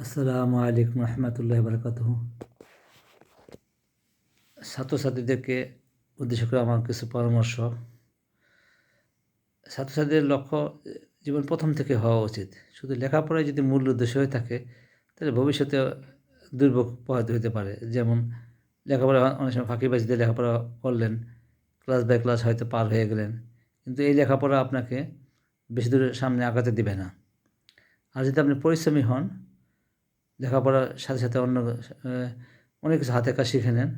আসসালামু আলাইকুম রহমতুল্লাহ বরকাত ছাত্রছাত্রীদেরকে উদ্দেশ্য করে আমার কিছু পরামর্শ। ছাত্রছাত্রীদের লক্ষ্য, জীবন প্রথম থেকে হওয়া উচিত। শুধু লেখাপড়ায় যদি মূল উদ্দেশ্য হয়ে থাকে, তাহলে ভবিষ্যতে দুর্ভোগ পোহাতে হতে পারে। যেমন, লেখাপড়া অনেক সময় ফাঁকিবাজিতে লেখাপড়া করলেন, ক্লাস বাই ক্লাস হয়তো পার হয়ে গেলেন। কিন্তু এই লেখাপড়া আপনাকে বেশি দূরের সামনে আগাতে দিবে না। আর যদি আপনি পরিশ্রমী হন লেখাপড়ার সাথে সাথে অন্য অনেক কিছু হাতে কাজ শিখে নেন।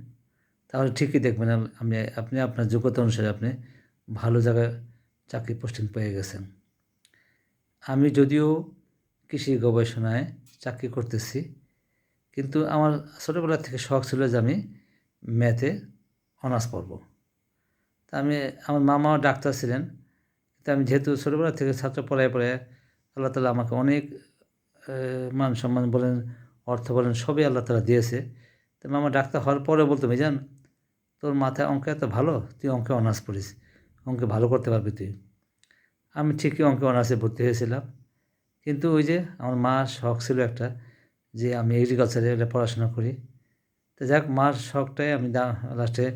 তাহলে ঠিকই দেখবেন আপ- আপনি আপনি আপনার যোগ্যতা অনুসারে আপনি ভালো জায়গায় চাকরি পোস্টিং পেয়ে গেছেন। আমি যদিও কৃষি গবেষণায় চাকরি করতেছি, কিন্তু আমার ছোটোবেলা থেকে শখ ছিল যে আমি ম্যাথে অনার্স পড়ব। তা আমি, আমার মামাও ডাক্তার ছিলেন তা আমি যেহেতু ছোটোবেলা থেকে ছাত্র পড়ায় পড়ায় আল্লাহ তালা আমাকে অনেক মান সম্মান বলেন, অর্থ বলেন, সবই আল্লাহ তালা দিয়েছে। তো মামা ডাক্তার হওয়ার পরে বলতো জান তোর মাথায় অঙ্কে এত ভালো? তুই অঙ্কে অনার্স পড়িস। অঙ্কে ভালো করতে পারবি তুই। আমি ঠিকই অঙ্কে অনার্সে ভর্তি হয়েছিলাম। কিন্তু ওই যে আমার মার শখ ছিল একটা, যে আমি এগ্রিকালচারে পড়াশোনা করি। তো যাক, মার শখটাই আমি লাস্টে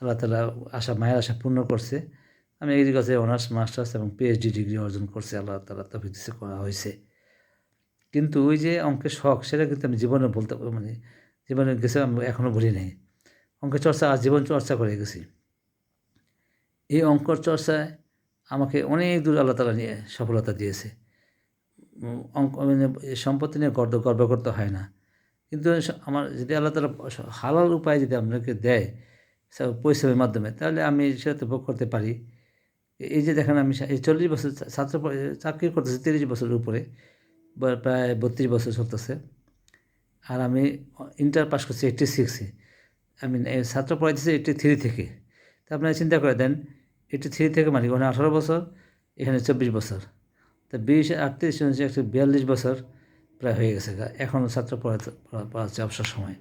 আল্লাহ তালা আশা, মায়ের আশা পূর্ণ করছে। আমি এগ্রিকালচারে অনার্স মাস্টার্স এবং পিএইচডি ডিগ্রি অর্জন করছি, আল্লাহ তালা তফিক করা হয়েছে। কিন্তু ওই যে অঙ্কের শখ, সেটা কিন্তু আমি জীবনে বলতে মানে জীবনে গেছে, আমি এখনও ভুলি নাই। অঙ্কের চর্চা, আজ জীবন চর্চা করে গেছি। এই অঙ্কর চর্চায় আমাকে অনেক দূর আল্লাহ তালা নিয়ে সফলতা দিয়েছে। অঙ্ক মানে সম্পত্তি নিয়ে গর্ব গর্ব করতে হয় না। কিন্তু আমার যদি আল্লাহ তালা হালাল উপায় যদি আপনাকে দেয় পরিশ্রমের মাধ্যমে, তাহলে আমি সেটা ভোগ করতে পারি। এই যে দেখেন আমি এই চল্লিশ বছর ছাত্র চাকরি করতেছি তিরিশ বছরের উপরে। প্রায় বত্রিশ বছর চলতেছে। আর আমি ইন্টার পাস করছি এইটটি সিক্সে আমি ছাত্র পড়াইতেছি এইটটি থ্রি থেকে। তা আপনারা চিন্তা করে দেন এইটটি থ্রি থেকে মানে ওখানে আঠারো বছর, এখানে চব্বিশ বছর। তা বিশ, আটত্রিশ উনত্রিশ একশো বিয়াল্লিশ বছর প্রায় হয়ে গেছে এখনও ছাত্র পড়াতে পড়া- পড়াচ্ছে অবসর সময়।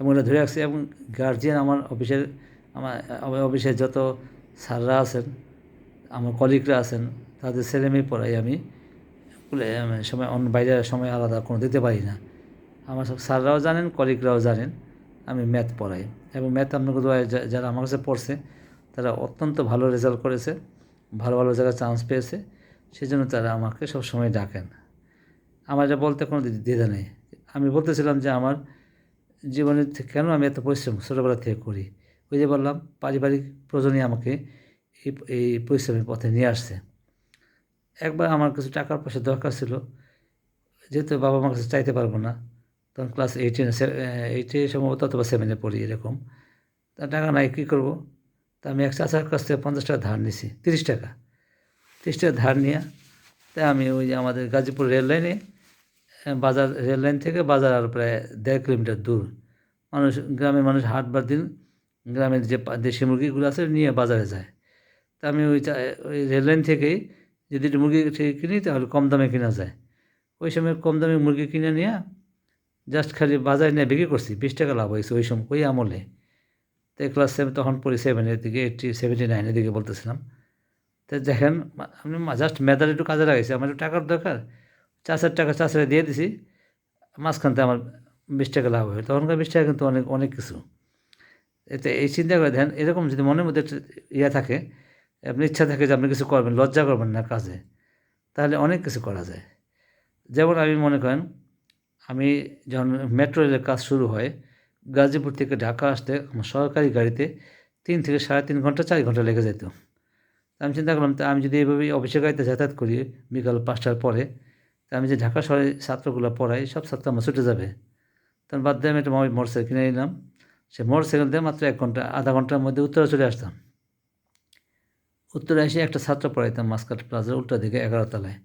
এবং এটা ধরে রাখছি, এবং গার্জিয়ান আমার অফিসের, আমার আমার অফিসের যত স্যাররা আছেন, আমার কলিগরা আছেন, তাদের ছেলে মেয়ে পড়াই আমি। সময় অন্য বাইরে সময় আলাদা কোনো দিতে পারি না। আমার সব স্যাররাও জানেন, কলিগরাও জানেন, আমি ম্যাথ পড়াই। এবং ম্যাথ আপনাকে যারা আমার কাছে পড়ছে, তারা অত্যন্ত ভালো রেজাল্ট করেছে, ভালো ভালো জায়গায় চান্স পেয়েছে সেই জন্য তারা আমাকে সব সময় ডাকেন। আমার এটা বলতে কোনো দ্বি- দ্বিধা নেই। আমি বলতেছিলাম যে, আমার জীবনে কেন আমি এত পরিশ্রম ছোটোবেলা থেকে করি? ওই যে বললাম, পারিবারিক প্রয়োজনই আমাকে এই এই পরিশ্রমের পথে নিয়ে আসছে। একবার আমার কিছু টাকার পয়সা দরকার ছিল, যেহেতু বাবা মার কাছে চাইতে পারব না, তখন ক্লাস এইটে এইটে সম্ভবত অথবা সেভেনে পড়ি এরকম। তা টাকা নাই, কী করব? তা আমি এক চাচার কাছ থেকে পঞ্চাশ টাকা ধার নিছি, তিরিশ টাকা। তিরিশ টাকা ধার নিয়ে তাই আমি ওই যে আমাদের গাজীপুর রেল লাইনে বাজার, রেল লাইন থেকে বাজার আর প্রায় দেড় কিলোমিটার দূর। মানুষ, গ্রামের মানুষ হাটবার দিন গ্রামের যে দেশি মুরগিগুলো আছে নিয়ে বাজারে যায়। তা আমি ওই ওই রেল লাইন থেকেই যদি একটু মুরগি থেকে কিনি, তাহলে কম দামে কিনা যায়। ওই সময় কম দামে মুরগি কিনে নিয়ে জাস্ট খালি বাজারে নিয়ে বিক্রি করছি, বিশ টাকা লাভ হয়েছে ওই সময় ওই আমলে। তো ক্লাস সেভেন তখন পড়ি সেভেনের দিকে এইটটি সেভেন্টি নাইনের দিকে বলতেছিলাম। তো দেখেন আমি জাস্ট মেধার একটু কাজে লাগাইছি, আমার একটু টাকার দরকার। চাষের টাকা চাষারে দিয়ে দিছি মাঝখানতে আমার বিশ টাকা লাভ হয় তখনকার বিশ টাকা কিন্তু অনেক অনেক কিছু। এতে এই চিন্তা করে দেখেন, এরকম যদি মনের মধ্যে ইয়ে থাকে আপনি ইচ্ছা থাকে যে আপনি কিছু করবেন, লজ্জা করবেন না কাজে। তাহলে অনেক কিছু করা যায়। যেমন আমি মনে করেন, আমি যখন মেট্রো রেলের কাজ শুরু হয়, গাজীপুর থেকে ঢাকা আসতে আমার সরকারি গাড়িতে তিন থেকে সাড়ে তিন ঘণ্টা, চার ঘণ্টা লেগে যেত। আমি চিন্তা করলাম, তা আমি যদি এইভাবেই অফিসের গাড়িতে যাতায়াত করি বিকাল পাঁচটার পরে, তা আমি যে ঢাকা শহরে ছাত্রগুলো পড়াই সব ছাত্র আমার ছুটে যাবে। তখন বাদ দিয়ে আমি একটা মোটর সাইকেল কিনে নিলাম। সে মোটর সাইকেল দিয়ে মাত্র এক ঘণ্টা, আধা ঘণ্টার মধ্যে উত্তরে চলে আসতাম। উত্তরে এসে একটা ছাত্র পড়াইতাম মাসকাট প্লাজার উল্টা দিকে, এগারো তলায়।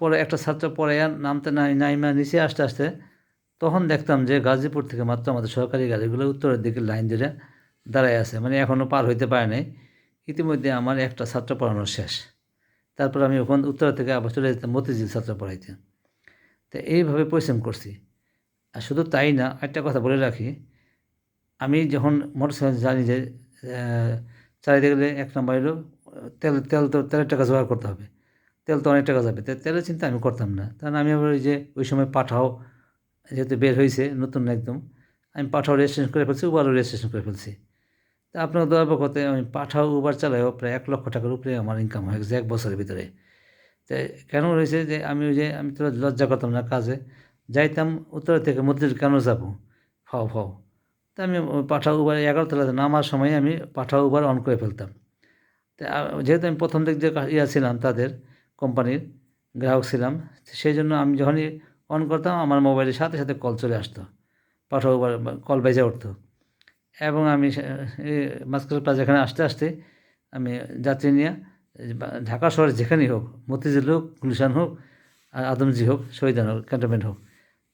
পরে একটা ছাত্র পড়াইয়া নামতে নাই নাইমা নিচে আসতে আসতে তখন দেখতাম যে গাজীপুর থেকে মাত্র আমাদের সরকারি গাড়িগুলো উত্তরের দিকে লাইন ধরে দাঁড়ায় আছে মানে এখনও পার হইতে পারে নাই। ইতিমধ্যে আমার একটা ছাত্র পড়ানো শেষ। তারপর আমি ওখান উত্তর থেকে আবার চলে যেতাম মতিঝিল ছাত্র পড়াইতে। তো এইভাবে পরিশ্রম করছি। আর শুধু তাই না একটা কথা বলে রাখি, আমি যখন মোটর সাইকেল জানি যে গেলে এক নম্বর হলো তেল তেল তো তেলের টাকা জোগাড় করতে হবে। তেল তো অনেক টাকা যাবে। তেলের চিন্তা আমি করতাম না। কারণ আমি আবার ওই যে, ওই সময় পাঠাও যেহেতু বের হয়েছে নতুন একদম, আমি পাঠাও রেজিস্ট্রেশন করে ফেলছি উবারও রেজিস্ট্রেশন করে ফেলছি। তা আপনার দয়া করতে আমি পাঠাও উবার চালাইও প্রায় এক লক্ষ টাকার উপরে আমার ইনকাম হয়ে গেছে এক বছরের ভিতরে। তো কেন হয়েছে যে, আমি ওই যে, আমি তো লজ্জা করতাম না কাজে। যাইতাম উত্তর থেকে মধ্যে কেন যাব? ফাও ফাও। তা আমি পাঠাও উবার এগারো তলাতে নামার সময় আমি পাঠাও উবার অন করে ফেলতাম। যেহেতু আমি প্রথম দিক যে ইয়া ছিলাম তাদের কোম্পানির গ্রাহক ছিলাম, সেই জন্য আমি যখনই অন করতাম, আমার মোবাইলের সাথে সাথে কল চলে আসতো। পাঠাও কল বেজে উঠতো। এবং আমি মাস্কার প্লাজা এখানে আসতে আসতে আমি যাত্রী নিয়ে ঢাকা শহরে যেখানেই হোক, মতিঝিল হোক, গুলশান হোক আর আদমজি হোক, শহীদান হোক ক্যান্টনমেন্ট হোক,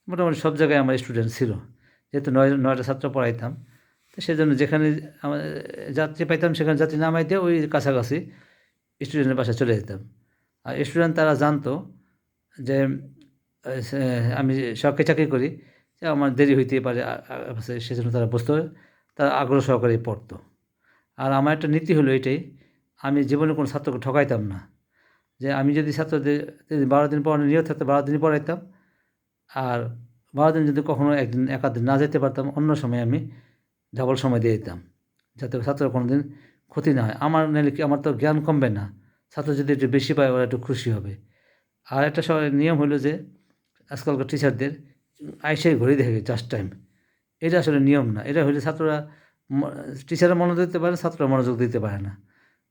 মোটামুটি সব জায়গায় আমার স্টুডেন্ট ছিল। যেহেতু নয়, নয়টা ছাত্র পড়াইতাম তো সেই জন্য যেখানে যাত্রী পাইতাম, সেখানে যাত্রী নামাই দিয়ে ওই কাছাকাছি স্টুডেন্টের বাসায় চলে যেতাম। আর স্টুডেন্ট তারা জানতো যে আমি সরকারি চাকরি করি, যে আমার দেরি হইতে পারে সেজন্য তারা বুঝতে, তারা আগ্রহ সহকারে পড়তো। আর আমার একটা নীতি হলো এটাই, আমি জীবনে কোনো ছাত্রকে ঠকাইতাম না। যে আমি যদি ছাত্রদের বারো দিন পড়ানো নিয়ত থাকতো, বারো দিনই পড়াইতাম। আর বারো দিন যদি কখনো একদিন এক দিন না যেতে পারতাম, অন্য সময় আমি ডাবল সময় দিয়ে দিতাম, যাতে ছাত্র কোনো দিন ক্ষতি না হয়। আমার নাহলে কি, আমার তো জ্ঞান কমবে না। ছাত্র যদি একটু বেশি পায়, ওরা একটু খুশি হবে। আর একটা সবার নিয়ম হলো যে, আজকালকার টিচারদের আইসাই ঘড়ি দেখে জাস্ট টাইম এটা আসলে নিয়ম না। এটা হলে ছাত্ররা টিচাররা মনোযোগ দিতে পারে ছাত্ররা মনোযোগ দিতে পারে না।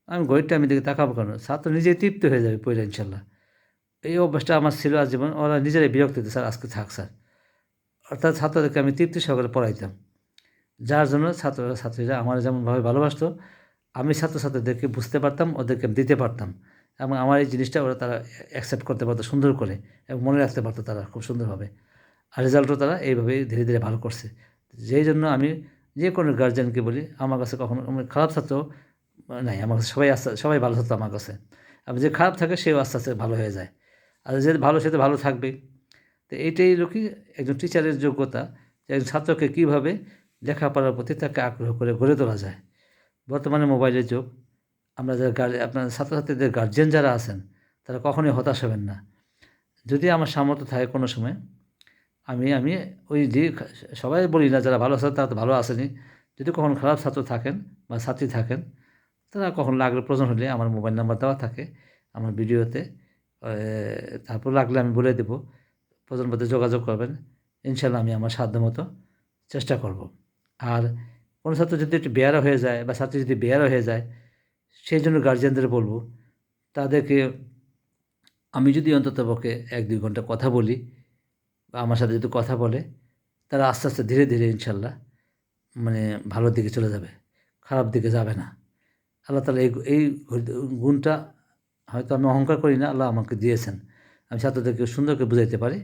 আমি ঘড়িটা আমি দিকে তাকাবো কেন? ছাত্র নিজেই তৃপ্ত হয়ে যাবে পড়লে, ইনশাল্লাহ। এই অভ্যাসটা আমার ছিল আজীবন। ওরা নিজেরাই বিরক্ত দিতে স্যার, আজকে থাক, স্যার। অর্থাৎ ছাত্রদেরকে আমি তৃপ্তি সহকারে পড়াইতাম। যার জন্য ছাত্ররা ছাত্রীরা আমার যেমনভাবে ভালোবাসতো, আমি ছাত্রছাত্রীদেরকে বুঝতে পারতাম, ওদেরকে দিতে পারতাম এবং আমার এই জিনিসটা ওরা তারা অ্যাকসেপ্ট করতে পারতো, সুন্দর করে এবং মনে রাখতে পারতো তারা খুব সুন্দরভাবে। আর রেজাল্টও তারা এইভাবেই ধীরে ধীরে ভালো করছে। যেই জন্য আমি যে কোনো গার্জেনকে বলি, আমার কাছে কখনো খারাপ ছাত্র নাই, আমার কাছে সবাই আস্তে সবাই ভালো ছাত্র আমার কাছে। আর যে খারাপ থাকে সেও আস্তে আস্তে ভালো হয়ে যায়। আর যে ভালো, সে তো ভালো থাকবে তো এইটাই লোকই একজন টিচারের যোগ্যতা যে একজন ছাত্রকে কীভাবে লেখাপড়ার প্রতি তাকে আগ্রহ করে গড়ে তোলা যায়। বর্তমানে মোবাইলের যুগ। আমরা যারা গার্জ আপনার ছাত্রছাত্রীদের গার্জিয়ান যারা আছেন, তারা কখনোই হতাশ হবেন না। যদি আমার সামর্থ্য থাকে কোনো সময়, আমি আমি ওই যে সবাই বলি না, যারা ভালো আছে, তারা তো ভালো আসেনি যদি কখনো খারাপ ছাত্র থাকেন বা ছাত্রী থাকেন, তারা কখন লাগলে প্রয়োজন হলে আমার মোবাইল নাম্বার দেওয়া থাকে আমার ভিডিওতে। তারপর লাগলে আমি বলে দেবো। প্রয়োজন পথে যোগাযোগ করবেন। ইনশাল্লাহ আমি আমার সাধ্য মতো চেষ্টা করব। আর কোনো ছাত্র যদি একটু বেয়ারা হয়ে যায় বা ছাত্রী যদি বেয়ারা হয়ে যায়, সেই জন্য গার্জিয়ানদের বলব, তাদেরকে আমি যদি অন্ততপক্ষে এক দুই ঘণ্টা কথা বলি বা আমার সাথে যদি কথা বলে, তারা আস্তে আস্তে ধীরে ধীরে ইনশাল্লাহ মানে ভালোর দিকে চলে যাবে, খারাপ দিকে যাবে না। আল্লাহ তালা এই এই গুণটা হয়তো আমি অহংকার করি না, আল্লাহ আমাকে দিয়েছেন। আমি ছাত্রদেরকে সুন্দরকে বুঝাইতে পারি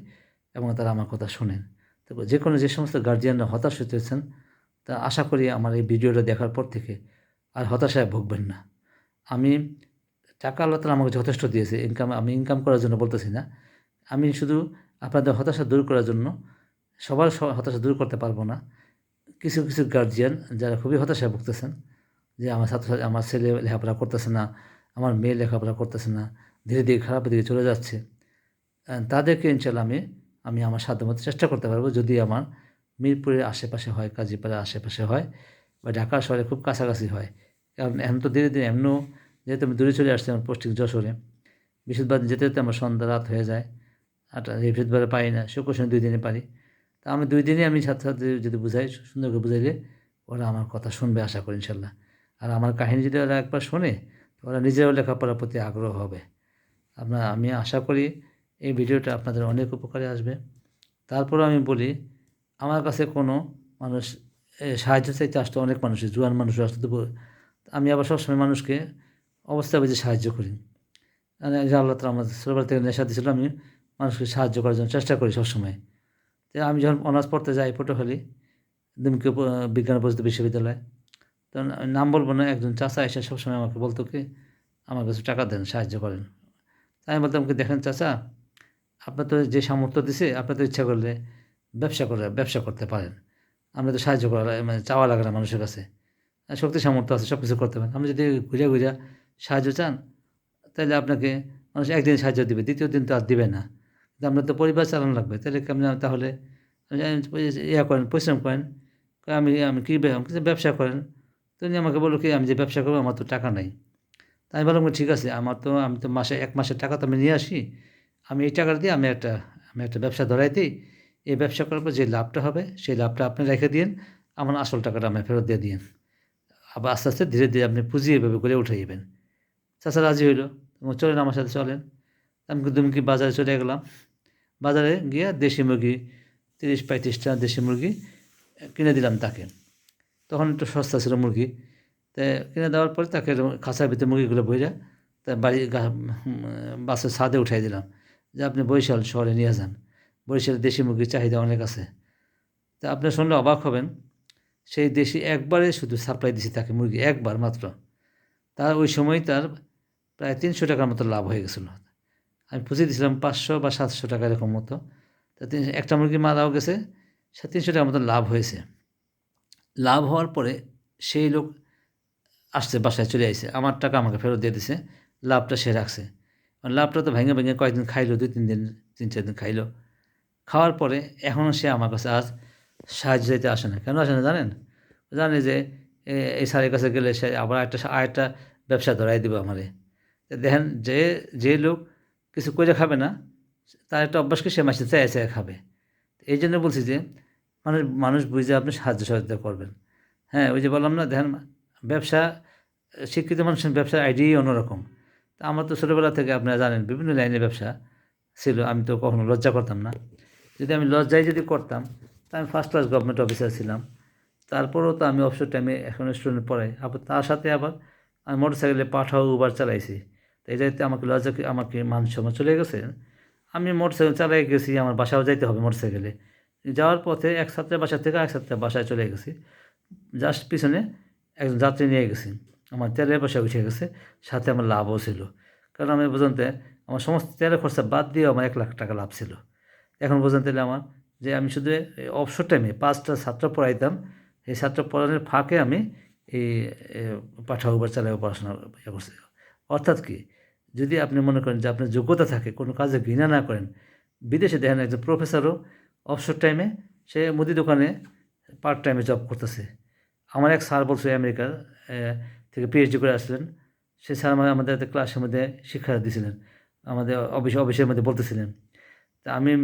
এবং তারা আমার কথা শোনেন। তো যে কোনো যে সমস্ত গার্জিয়ানরা হতাশ হতেছেন তা আশা করি আমার এই ভিডিওটা দেখার পর থেকে আর হতাশায় ভুগবেন না। আমি টাকা আল্লাহ তালা আমাকে যথেষ্ট দিয়েছে ইনকাম আমি ইনকাম করার জন্য বলতেছি না। আমি শুধু আপনাদের হতাশা দূর করার জন্য সবার হতাশা দূর করতে পারব না। কিছু কিছু গার্জিয়ান যারা খুবই হতাশায় ভুগতেছেন যে আমার ছাত্র, আমার ছেলে লেখাপড়া করতেছে না, আমার মেয়ে লেখাপড়া করতেছে না, ধীরে ধীরে খারাপের দিকে চলে যাচ্ছে তাদেরকে ইনশাল্লাহ আমি আমি আমার সাধ্যমতো চেষ্টা করতে পারব। যদি আমার মিরপুরের আশেপাশে হয়, কাজীপাড়ার আশেপাশে হয় বা ঢাকা শহরে খুব কাছাকাছি হয়। কারণ এখন তো ধীরে ধীরে এমনও যেহেতু আমি দূরে চলে আসছি আমার পোস্টিং যশোরে বৃহস্পতিবার যেতে যেতে আমার সন্ধ্যা রাত হয়ে যায়। আর বৃহস্পতিবারে পাই না, শুক্র শনি দুই দিনে পারি। তা আমি দুই দিনে আমি ছাত্রছাত্রী যদি বুঝাই, সুন্দর করে বুঝাইলে ওরা আমার কথা শুনবে আশা করি ইনশাল্লাহ। আর আমার কাহিনী যদি ওরা একবার শোনে, তো ওরা নিজেরাও লেখাপড়ার প্রতি আগ্রহ হবে। আপনার আমি আশা করি এই ভিডিওটা আপনাদের অনেক উপকারে আসবে। তারপর আমি বলি আমার কাছে কোনো মানুষ সাহায্য চাইতে আসতো অনেক মানুষের জুয়ান মানুষ আসতো আমি আবার সবসময় মানুষকে অবস্থা বুঝে সাহায্য করি। মানে আল্লাহ তালা আমার ছোটোবেলা থেকে নেশা দিয়েছিল, আমি মানুষকে সাহায্য করার জন্য চেষ্টা করি সবসময়। তো আমি যখন অনার্স পড়তে যাই পটুয়াখালী দুমকে বিজ্ঞান প্রযুক্তি বিশ্ববিদ্যালয়, তখন আমি নাম বলব না, একজন চাচা এসে সবসময় আমাকে বলতো কি, আমার কাছে টাকা দেন, সাহায্য করেন। তাই আমি বলতাম কি, দেখেন চাচা, আপনার তো যে সামর্থ্য দিছে, আপনার তো ইচ্ছা করলে ব্যবসা করে, ব্যবসা করতে পারেন। আমরা তো সাহায্য করা মানে চাওয়া লাগে না মানুষের কাছে। শক্তি সামর্থ্য আছে সব কিছু করতে পারেন। আপনি যদি ঘুরে ঘুরে সাহায্য চান, তাহলে আপনাকে মানুষ একদিন সাহায্য দিবে, দ্বিতীয় দিন তো আর দিবে না। কিন্তু আপনার তো পরিবার চালানো লাগবে, তাহলে কেমন তাহলে ইয়া করেন, পরিশ্রম করেন। আমি আমি কী ব্যবসা করেন, তো উনি আমাকে বলল কি, আমি যে ব্যবসা করব, আমার তো টাকা নাই। তাই আমি বললাম, ঠিক আছে, আমার তো, আমি তো মাসে, এক মাসের টাকা তো আমি নিয়ে আসি। আমি এই টাকা দিয়ে আমি একটা আমি একটা ব্যবসা ধরাই দিই। এই ব্যবসা করার পর যে লাভটা হবে, সেই লাভটা আপনি রেখে দিন আমার আসল টাকাটা আমি ফেরত দিয়ে দিন আবার আস্তে আস্তে ধীরে ধীরে আপনি পুঁজি এভাবে করে উঠে যাবেন চাচা রাজি হইল। চলেন আমার সাথে চলেন। আমি দুমকি বাজারে চলে গেলাম। বাজারে গিয়ে দেশি মুরগি, তিরিশ পঁয়ত্রিশটা দেশি মুরগি কিনে দিলাম তাকে। তখন একটু সস্তা ছিল মুরগি। তা কিনে দেওয়ার পরে তাকে খাঁচার ভিতরে মুরগিগুলো বইরা তা বাড়ি বাসের ছাদে উঠাই দিলাম। যে আপনি বরিশাল শহরে নিয়ে যান। বরিশালে দেশি মুরগির চাহিদা অনেক আছে। তা আপনি শুনলে অবাক হবেন, সেই দেশি একবারে শুধু সাপ্লাই দিছে তাকে মুরগি, একবার মাত্র। তার ওই সময় তার প্রায় তিনশো টাকার মতো লাভ হয়ে গেছিল। আমি পুঁজি দিয়েছিলাম পাঁচশো বা সাতশো টাকা এরকম মতো। তা একটা মুরগি মারাও গেছে তিনশো টাকার মতো লাভ হয়েছে। লাভ হওয়ার পরে সেই লোক আসছে, বাসায় চলে আসছে আমার টাকা আমাকে ফেরত দিয়ে দিছে, লাভটা সে রাখছে। লাভটা তো ভেঙে ভেঙে কয়েকদিন খাইলো, দুই, তিন দিন, তিন, চার দিন খাইলো। খাওয়ার পরে এখনও সে আমার কাছে আজ সাহায্য চাইতে আসে না। কেন আসে না জানেন? জানে যে এই স্যারের কাছে গেলে সে আবার একটা আরেকটা ব্যবসা ধরাই দেবে আমারে। দেখেন যে যে লোক কিছু করে খাবে না, তার একটা অভ্যাসকে সে মাসে চায় চায় খাবে। এই জন্য বলছি যে, মানুষ মানুষ বুঝে আপনি সাহায্য সহযোগিতা করবেন। হ্যাঁ ওই যে বললাম না, দেখেন ব্যবসা, শিক্ষিত মানুষের ব্যবসার আইডিয়াই অন্যরকম। তা আমার তো ছোটোবেলা থেকে আপনারা জানেন, বিভিন্ন লাইনের ব্যবসা ছিল, আমি তো কখনো লজ্জা করতাম না। যদি আমি লজ্জায় যদি করতাম, তা আমি ফার্স্ট ক্লাস গভর্নমেন্ট অফিসার ছিলাম। তারপরেও তো আমি অবসর টাইমে এখন স্টুডেন্ট পড়াই। আবার তার সাথে আবার আমি মোটর সাইকেলে পাঠাও উবার চালাইছি। তো এই যাইতে আমাকে লজ্জা আমাকে মান সম্মান চলে গেছে? আমি মোটর সাইকেল চালাই গেছি, আমার বাসাও যাইতে হবে মোটর সাইকেলে যাওয়ার পথে এক ছাত্রের বাসা থেকে এক ছাত্রের বাসায় চলে গেছি। জাস্ট পিছনে একজন যাত্রী নিয়ে গেছি। আমার তেলের পয়সা উঠে গেছে। সাথে আমার লাভও ছিল। কারণ আমি পর্যন্ত আমার সমস্ত তেলের খরচা বাদ দিয়ে আমার এক লাখ টাকা লাভ ছিল। এখন পর্যন্ত আমার যে আমি শুধু অবসর টাইমে পাঁচটা ছাত্র পড়াইতাম, এই ছাত্র পড়ানোর ফাঁকে আমি এই পাঠা উবার চালাই পড়াশোনা ইয়ে করছি। অর্থাৎ কি, যদি আপনি মনে করেন যে আপনার যোগ্যতা থাকে, কোনো কাজে ঘৃণা না করেন, বিদেশে দেখেন একজন প্রফেসরও অবসর টাইমে সে মুদি দোকানে পার্ট টাইমে জব করতেছে। আমার এক স্যার বলছে আমেরিকার থেকে পিএইচডি করে আসলেন। সে স্যার আমাদের ক্লাসের মধ্যে শিক্ষা দিয়েছিলেন আমাদের অফিস অফিসের মধ্যে বলতেছিলেন। তা আমি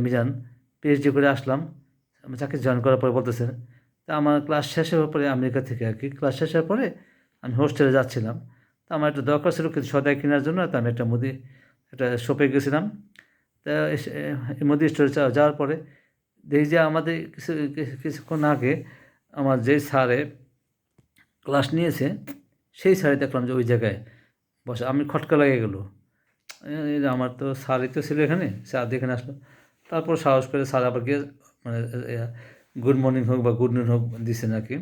মিজান পিএইচডি করে আসলাম। আমি চাকরি জয়েন করার পরে বলতেছেন তা আমার ক্লাস শেষ হওয়ার পরে আমেরিকা থেকে আর কি। ক্লাস শেষ হওয়ার পরে আমি হোস্টেলে যাচ্ছিলাম। তা আমার একটা দরকার ছিল কিছু সদাই কেনার জন্য, তা আমি একটা মুদি, একটা শপে গেছিলাম। তা মুদি স্টোরে যাওয়া- যাওয়ার পরে দেখি যে আমাদের কিছু কিছু- কিছুক্ষণ আগে আমার যে স্যারে ক্লাস নিয়েছে, সেই স্যারে দেখলাম যে ওই জায়গায় বসে, আমি খটকা লেগে গেলো। আমার তো স্যারই তো ছিল এখানে স্যার এখানে আসলো। তারপর সাহস করে স্যার আবার গিয়ে মানে গুড মর্নিং হোক বা গুড নুন হোক দিছে নাকি।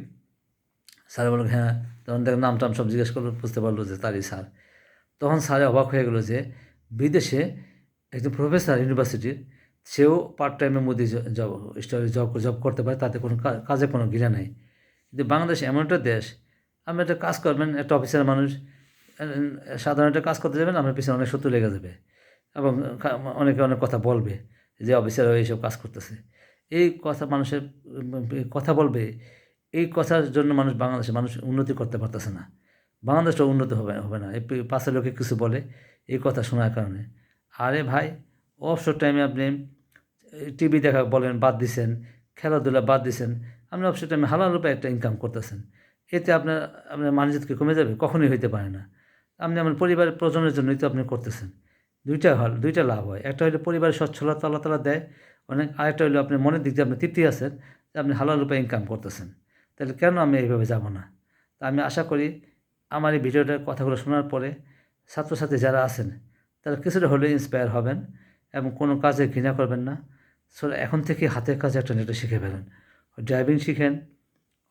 স্যার বলল হ্যাঁ তখন দেখ নাম টাম সব জিজ্ঞেস করল, বুঝতে পারল যে তারই স্যার। তখন স্যারে অবাক হয়ে গেলো যে বিদেশে একজন প্রফেসর ইউনিভার্সিটির, সেও পার্ট টাইমের মধ্যে জব জব জব করতে পারে, তাতে কোনো কাজে কোনো ঘৃণা নেই। কিন্তু বাংলাদেশ এমন একটা দেশ, আপনি একটা কাজ করবেন, একটা অফিসের মানুষ সাধারণ একটা কাজ করতে যাবেন, আপনার পিছনে অনেক শত্রু লেগে যাবে। এবং অনেকে অনেক কথা বলবে যে, অফিসার এইসব কাজ করতেছে। এই কথা মানুষের কথা বলবে, এই কথার জন্য মানুষ বাংলাদেশে, মানুষ উন্নতি করতে পারতেছে না। বাংলাদেশটা উন্নত হবে হবে না। এই পাশের লোকে কিছু বলে, এই কথা শোনার কারণে। আরে ভাই অবসর টাইমে আপনি টিভি দেখা বলেন, বাদ দিছেন, খেলাধুলা বাদ দিছেন, আপনি অবসর টাইমে হালাল রূপে একটা ইনকাম করতেছেন। এতে আপনার আপনার মানজিতকে কমে যাবে, কখনোই হইতে পারে না। আপনি আমার পরিবারের প্রজনের জন্যই তো আপনি করতেছেন। দুইটা হল, দুইটা লাভ হয়। একটা হলো পরিবারের সচ্ছলতা আল্লাহ তালা দেয়। অনেক, আরেকটা হলো আপনি মনের দিক দিয়ে আপনি তৃপ্তি আছেন যে আপনি হালাল রূপে ইনকাম করতেছেন। তাহলে কেন আমি এইভাবে যাব না? তা আমি আশা করি আমার এই ভিডিওটার কথাগুলো শোনার পরে ছাত্রছাত্রী যারা আছেন, তারা কিছুটা হলেও ইন্সপায়ার হবেন এবং কোনো কাজে ঘৃণা করবেন না। সো এখন থেকে হাতের কাজে একটা নেটে শিখে ফেলেন। ড্রাইভিং শিখেন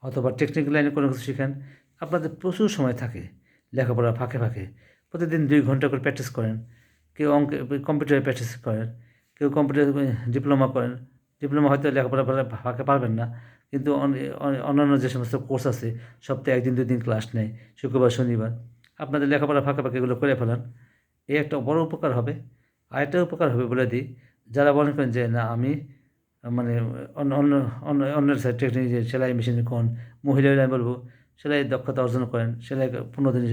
অথবা টেকনিক্যাল লাইনে কোনো কিছু শিখেন। আপনাদের প্রচুর সময় থাকে। লেখাপড়ার ফাঁকে ফাঁকে। প্রতিদিন দুই ঘণ্টা করে প্র্যাকটিস করেন। কেউ অঙ্ক কম্পিউটারে প্র্যাকটিস করেন। কেউ কম্পিউটার ডিপ্লোমা করেন। ডিপ্লোমা হয়তো লেখাপড়া পড়া- ফাঁকে পারবেন না। কিন্তু অন- অন- অন্যান্য যে সমস্ত কোর্স আছে, সপ্তাহে একদিন দুই দিন ক্লাস নেয়, শুক্রবার, শনিবার। আপনাদের লেখাপড়া ফাঁকে ফাঁকে এগুলো করে ফেলান। এই একটা বড় উপকার হবে। আরেকটা উপকার হবে বলে দিই। যারা মনে করেন যে, না, আমি মানে অন্য অন্য অন্য সাইড টেকনিক সেলাই মেশিন কোন মহিলারা আমি বলব সেলাই দক্ষতা অর্জন করেন, সেলাই পনেরো দিন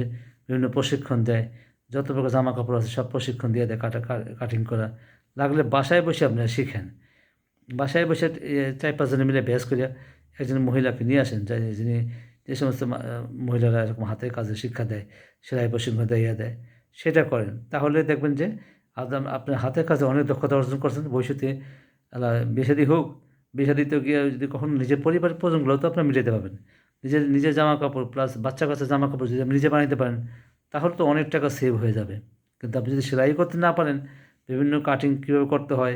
বিভিন্ন প্রশিক্ষণ দেয়। যত প্রকার জামা কাপড় আছে সব প্রশিক্ষণ দিয়ে দেয় কাটা কাটিং করা। লাগলে বাসায় বসে আপনারা শিখেন। বাসায় বসে চার পাঁচজনে মিলে ব্যাস করে একজন মহিলাকে নিয়ে আসেন, যাই যিনি যে সমস্ত মহিলারা এরকম হাতের কাজে শিক্ষা দেয়, সেলাই প্রশিক্ষণ দেয় দেয়, সেটা করেন। তাহলে দেখবেন যে আপনার হাতের কাজে অনেক দক্ষতা অর্জন করছেন, ভবিষ্যতে বেসাদি হোক বেসাদিতে গিয়ে যদি কখনো নিজের পরিবারের প্রয়োজনগুলো তো আপনার মিটাতে পারবেন। নিজের নিজের জামা কাপড় প্লাস বাচ্চা কাচ্চা জামা কাপড় যদি আপনি নিজে বানাইতে পারেন, তাহলে তো অনেক টাকা সেভ হয়ে যাবে। কিন্তু আপনি যদি সেলাই করতে না পারেন, বিভিন্ন কাটিং কীভাবে করতে হয়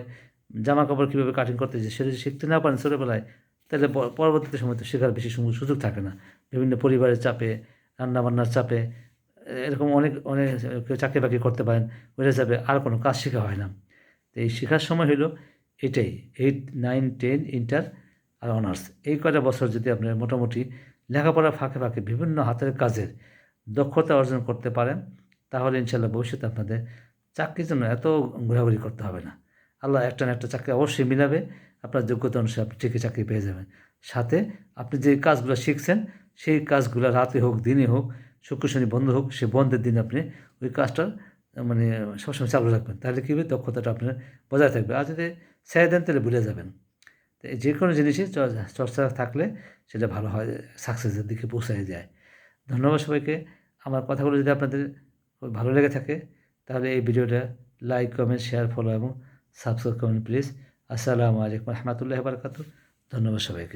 জামা কাপড় কীভাবে কাটিং করতে হয় সেটা যদি শিখতে না পারেন ছোটোবেলায়, তাহলে পরবর্তীতে সময় তো শেখার বেশি সুযোগ থাকে না। বিভিন্ন পরিবারের চাপে, রান্নাবান্নার চাপে, এরকম অনেক অনেক কেউ চাকরি বাকরি করতে পারেন ওইটা যাবে আর কোনো কাজ শেখা হয় না। তো এই শেখার সময় হলো এটাই এইট নাইন টেন ইন্টার আর অনার্স এই কয়টা বছর যদি আপনি মোটামুটি লেখাপড়ার ফাঁকে ফাঁকে বিভিন্ন হাতের কাজের দক্ষতা অর্জন করতে পারেন, তাহলে ইনশাল্লাহ ভবিষ্যতে আপনাদের চাকরির জন্য এত ঘোরাঘুরি করতে হবে না। আল্লাহ একটা না একটা চাকরি অবশ্যই মিলাবে, আপনার যোগ্যতা অনুসারে আপনি ঠিকই চাকরি পেয়ে যাবেন। সাথে আপনি যে কাজগুলো শিখছেন, সেই কাজগুলো রাতে হোক, দিনে হোক, শুক্র, শনি বন্ধ হোক, সে বন্ধের দিন আপনি ওই কাজটার মানে সবসময় চালু রাখবেন। তাহলে কী হবে? দক্ষতাটা আপনার বজায় থাকবে। আর যদি ছেড়ে দেন, তাহলে ভুলে যাবেন। তো যে কোনো জিনিসই চর্চা থাকলে সেটা ভালো হয় সাকসেসের দিকে পৌঁছায় যায়। ধন্যবাদ সবাইকে। আমার কথাগুলো যদি আপনাদের ভালো লেগে থাকে, তাহলে এই ভিডিওটা লাইক কমেন্ট শেয়ার ফলো এবং সাবস্ক্রাইব করুন প্লিজ আসসালামু আলাইকুম রহমতুল্লাহ বারকাত ধন্যবাদ সবাইকে।